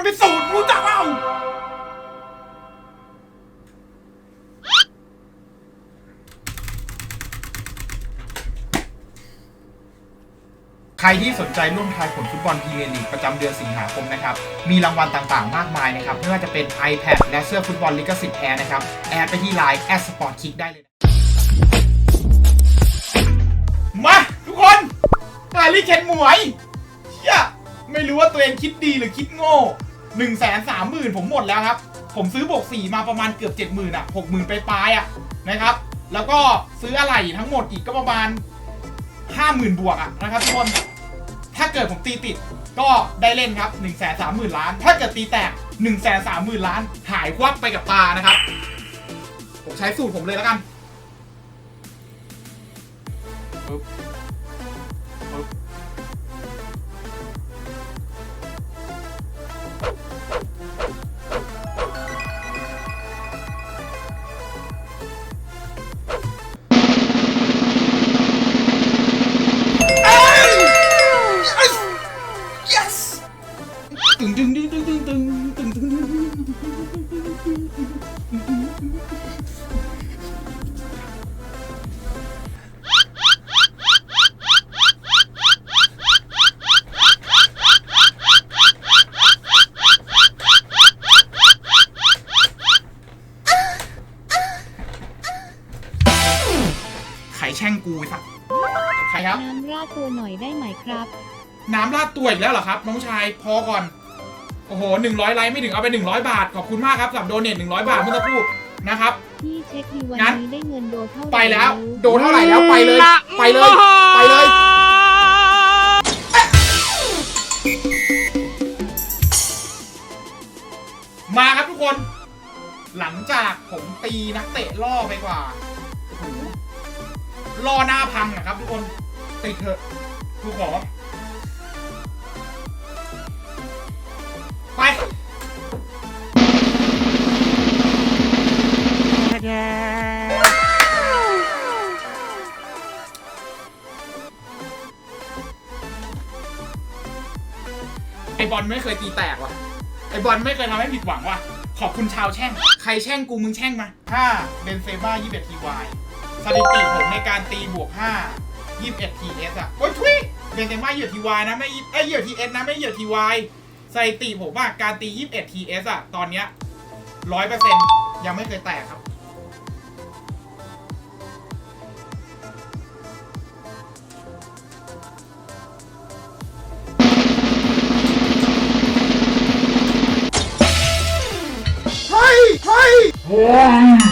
มันเป็นสูตรรู้จักเปล่าใครที่สนใจร่วมทายผลฟุตบอลพรีเมียร์ลีกประจำเดือนสิงหาคมนะครับ มีรางวัลต่างๆ มากมายนะครับ ไม่ว่าจะเป็น iPad และเสื้อฟุตบอลลิขสิทธิ์แท้นะครับ แอดไปที่ Line แอดสปอร์ตคิกได้เลยนะมาทุกคนฮารี่เคนหมวยเชี่ยไม่รู้ว่าตัวเองคิดดีหรือคิดโง่ หนึ่งแสนสามหมื่นผมหมดแล้วครับ ผมซื้อบวกสี่มาประมาณเกือบเจ็ดหมื่นอะหกหมื่นไปปลายอะนะครับ แล้วก็ซื้ออะไรทั้งหมดอีกก็ประมาณห้าหมื่นบวกอะนะครับทุกคน ถ้าเกิดผมตีติดก็ได้เล่นครับ1นึ่งแสนสามหมื่นล้าน ถ้าเกิดตีแตก1นึ่งแสนสามหมื่นล้าน หายควักไปกับตานะครับ ผมใช้สูตรผมเลยแล้วกัน ครับ น้ำราดตัวอีกแล้วเหรอครับ น้องชายพอก่อน โอ้โหหนึ่งร้อยไลค์ไม่ถึงเอาไปหนึ่งร้อยบาท ขอบคุณมากครับสำหรับโดเนทหนึ่งร้อยบาทเมื่อสักครู่นะครับ พี่เช็คดีวันงั้น นี้ได้เงินโดเท่าไหร่ไปแล้ว โดเท่าไหร่แล้วไปเลย ไปเลย ไปเลย มาครับทุกคน หลังจากผมตีนักเตะล่อไปกว่าโอ้โหล่อหน้าพังนะครับทุกคนติดเถอะ กูขอ ไป ไอบอลไม่เคยตีแตกว่ะ ไอบอลไม่เคยทำให้ผิดหวังว่ะ ขอบคุณชาวแช่ง ใครแช่งกูมึงแช่งมาถ้าเบนเซม่า21ทีวายสถิติผมในการตีบวก 5 21 TS อะ โอ้ยทุย เป็นเซม่าเหยียบทีวายนะไม่ไอเหยียบทีเอสนะไม่เหยียบทีวายสถิติผมว่าการตียี่สิ TS อะตอนเนี้ยร้อยเปอร์เซ็นต์ยังไม่เคยแตกครับเฮ้ยเฮ้ย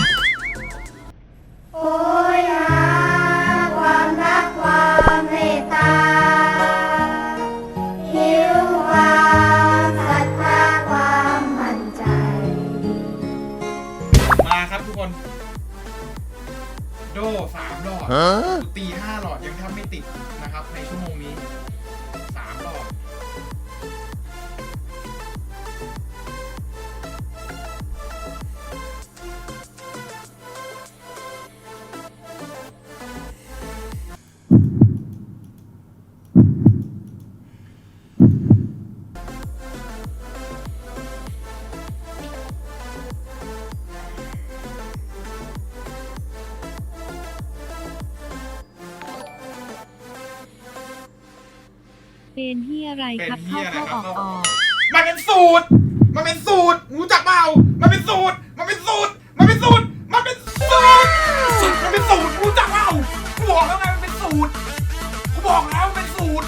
เป็นที่อะไรครับเป็นเหี้เข้ายอะไรครัเข้าอบอกออกมันเป็นสูตร มันเป็นสูตรรู้จักเปล่ามันเป็นสูตร มันเป็นสูตร มันเป็นสูตร มันเป็นสูตร มันเป็นสูตรรู้จักเปล่ากูบอกแล้วไงมันเป็นสูตร กูบอกแล้วมันเป็นสูตร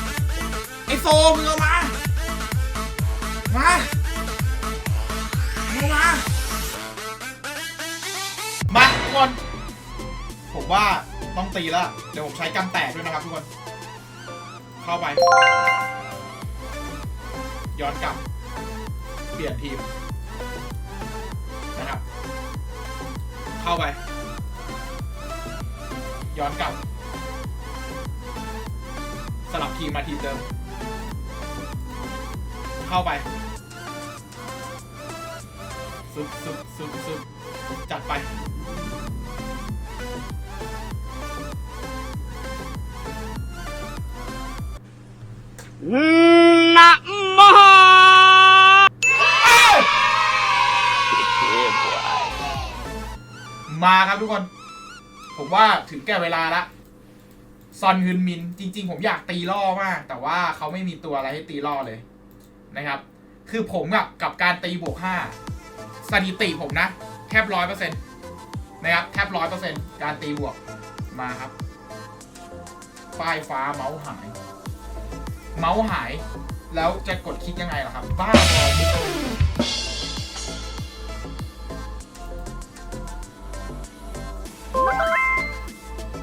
ไอโซมึงเอามา มาเอามา มาทุกคน ผมว่าต้องตีแล้ว เดี๋ยวผมใช้กันแตกด้วยนะครับทุกคน เข้าไป ย้อนกลับ เปลี่ยนทีมนะครับ เข้าไป ย้อนกลับ สลับทีมมาทีเดิม เข้าไปซึบซึบซึบซึบจัดไป นะโมมาครับทุกคน ผมว่าถึงแก่เวลาละซอนฮุนมิน จริง ๆ ผมอยากตีล่อมาก แต่ว่าเขาไม่มีตัวอะไรให้ตีล่อเลยนะครับ คือผมกับกับการตีบวกห้าสถิติผมนะ แทบร้อยเปอร์เซ็นต์นะครับ แทบร้อยเปอร์เซ็นต์การตีบวกมาครับ ป้ายฟ้าเมาส์หาย เมาส์หาย แล้วจะกดคลิกยังไงล่ะครับ บ้าบอมุก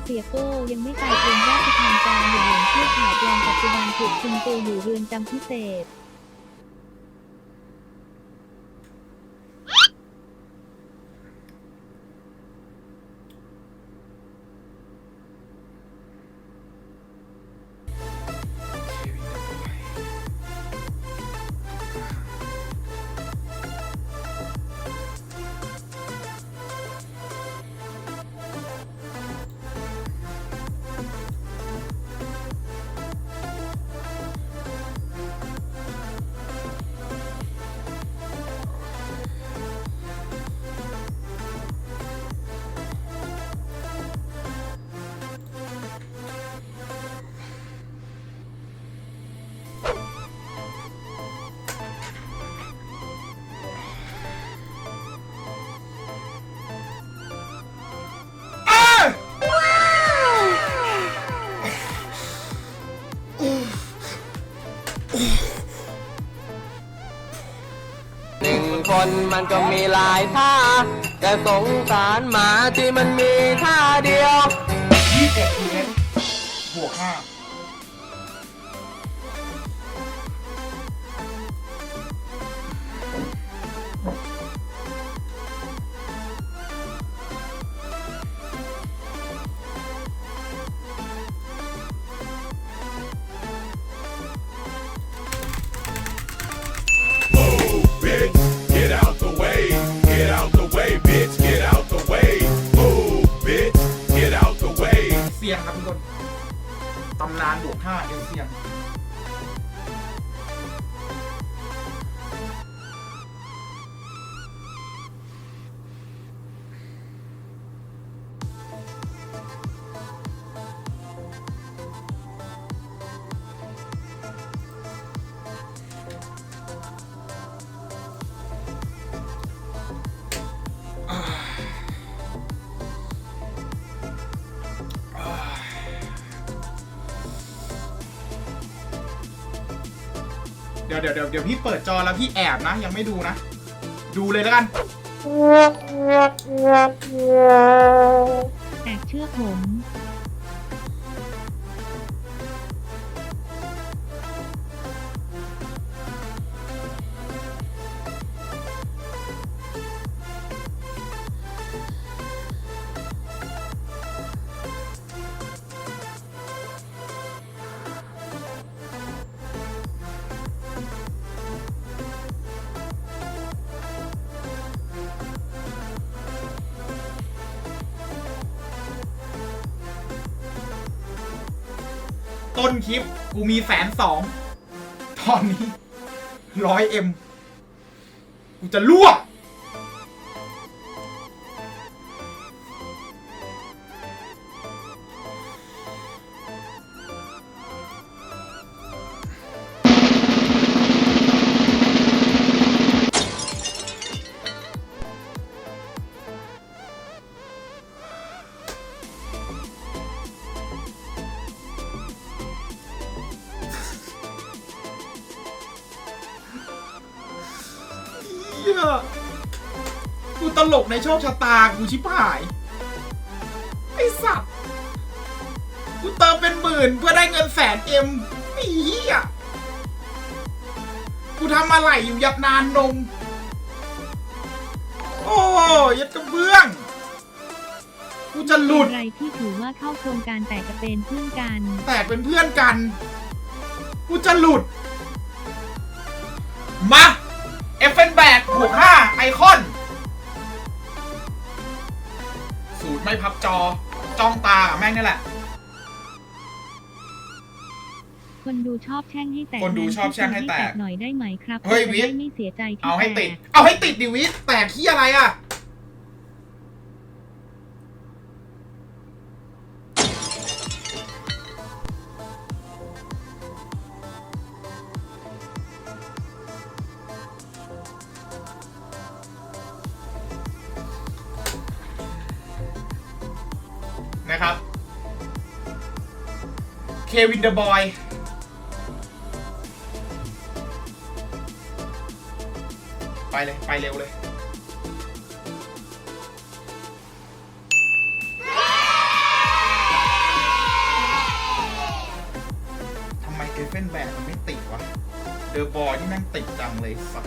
เสียโป้ยังไม่ตายเป็นราชทานการหลวงเพื่อข่าวปลอมปัจจุบันถูกคุมตัวอยู่เรือนจำพิเศษ หนึ่งคนมันก็มีหลายท่า แต่สงสารหมาที่มันมีท่าเดียว ยี่สิบเอ็ดเมตรบวกห้า ตำนานบวกห้าเอลเซียน ดี๋ยวเดี๋ยวเดี๋ยวเดี๋ยวพี่เปิดจอแล้วพี่แอบนะ ยังไม่ดูนะ ดูเลยแล้วกัน แตกเชื่อกผม ต้นคลิปกูมีแสนสอง ตอนนี้ร้อยเอ็ม กูจะลวก หี้ยกูตลกในโชคชะตา กูชิบหาย ไอสัตว์ กูเติมเป็นหมื่นเพื่อได้เงินแสนเอ็มไอ้เหี้ยกูทำอะไรอยู่ยับนานนม โอ้ยัดกระเบื้อง กูจะหลุด อะไรที่ถือว่าเข้าโครงการแต่จะเป็นเพื่อนกัน แตกเป็นเพื่อนกัน กูจะหลุด มาเอฟเฟนแบกบวกห้าไอคอน สูตรไม่พับจอ จ้องตากับแม่งนี่แหละ คนดูชอบแช่งให้แตกคนดูชอบแช่งให้แตกหน่อยได้ไหมครับเฮ้ยจะวิทได้ย์ไม่เสียใจที่เอาให้ติด แตกเอาให้ติดดิวิทแตกที่อะไรอะ นะครับ เควินเดอะบอยไปเลย ไปเร็วเลย ทำไมเกฟเฟนแบกมันไม่ติดวะ เดอะบอยที่แม่งติดจังเลยสัส